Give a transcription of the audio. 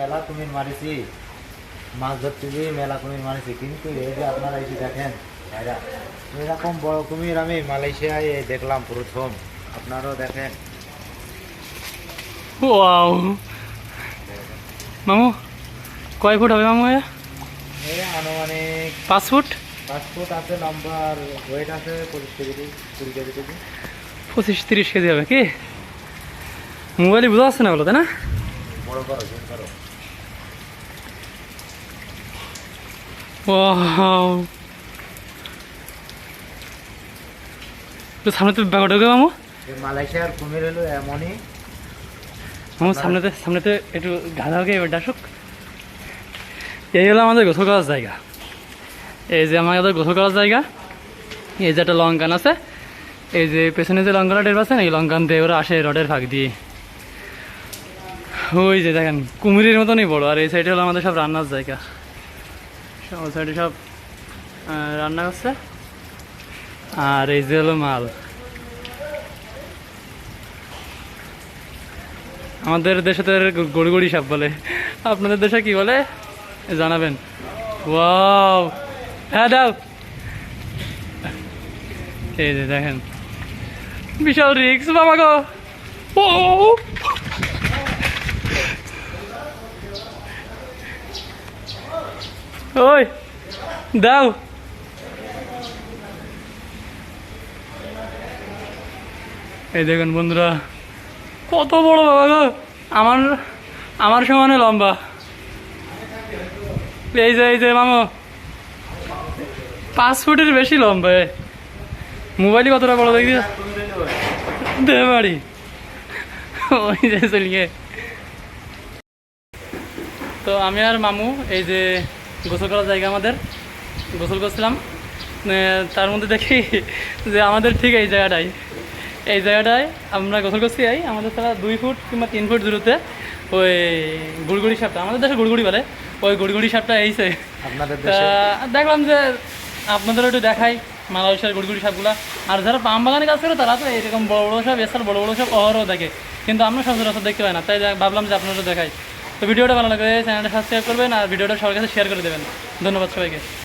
মেলা কুমির মারিছি। মাছ ধরতে গিয়ে মেলা কুমির মারিছি। কিন্তু এই যে আপনারা এসে দেখেন ভাইরা এরকম বড় কুমির আমি মালয়েশিয়ায় দেখলাম প্রথম। আপনারাও দেখেন। ওয়াও। মামু কয় ফুট হবে মামু এ? আনুমানিক পাঁচ ফুট? পাঁচ ফুট আছে নাম্বার ওয়েট আছে পঁচিশ কেজি কুড়ি কেজি কেজি। পঁচিশ তিরিশ কেজি হবে কি? মোবাইলে বোঝা যাচ্ছে না বলো তাই না? বড় করো করো। একটু সামনে তো ব্যাপারটা মামু? মালয়েশিয়ার কুমির হলো এমনই। মামু সামনেতে সামনেতে একটু গাধা হোক এবার ডাসুক। এই হলো আমাদের গোসল করার জায়গা। এই যে আমাদের গোসল করার জায়গা। এই যে একটা লঙ্কান আছে। এই যে পেছনে যে লঙ্কানটা টের পাচ্ছেন? এই লঙ্কান দিয়ে ওরা আসে রডের ফাঁক দিয়ে। ওই যে দেখেন, কুমিরের মতনই বড়, আর এই সাইডে হলো আমাদের সব রান্নার জায়গা। সাইডে সব রান্না করছে আর এই যে হলো মাল। আমাদের দেশে তো এর গড়গড়ি সাপ বলে। আপনাদের দেশে কি বলে? জানাবেন। ওয়াও! হ্যাঁ দাও। এই যে দেখেন। বিশাল রিক্স, বাবা গো! ও ওই, দাও। এই দেখুন বন্ধুরা, কত বড় বাবা গো। আমার আমার সমানে লম্বা। এই যে এই যে, মামো। পাঁচ ফুটের বেশি লম্বা। মোবাইলই কতটা বড় দেখবি দে বাড়ি। ওই যে, চলিয়ে। তো আমি আর মামু, এই যে গোসল করার জায়গা আমাদের। গোসল করছিলাম। তার মধ্যে দেখি যে আমাদের ঠিক এই জায়গাটাই। এই জায়গাটায় আমরা গোসল করছি এই আমাদের তারা দুই ফুট কিংবা তিন ফুট দূরতে ওই গুড়গুড়ি সাপটা আমাদের দেশে গুড়গুড়ি বলে ওই গুড়গুড়ি সাপটা এইছে। দেখলাম যে আপনাদের একটু দেখাই মালয়েশিয়ার গুড়গুড়ি সাপগুলা। আর যারা পাম বাগানে কাজ করে তারা তো এরকম বড় বড় সব এছাড়া বড় বড় সব অহরও দেখে। কিন্তু আমরা সচরাচর দেখতে পাই না তাই ভাবলাম যে আপনারা দেখাই। তো ভিডিওটা ভালো লাগলে চ্যানেলটা সাবস্ক্রাইব করবেন আর ভিডিওটা সবার কাছে শেয়ার করে দেবেন। ধন্যবাদ সবাইকে।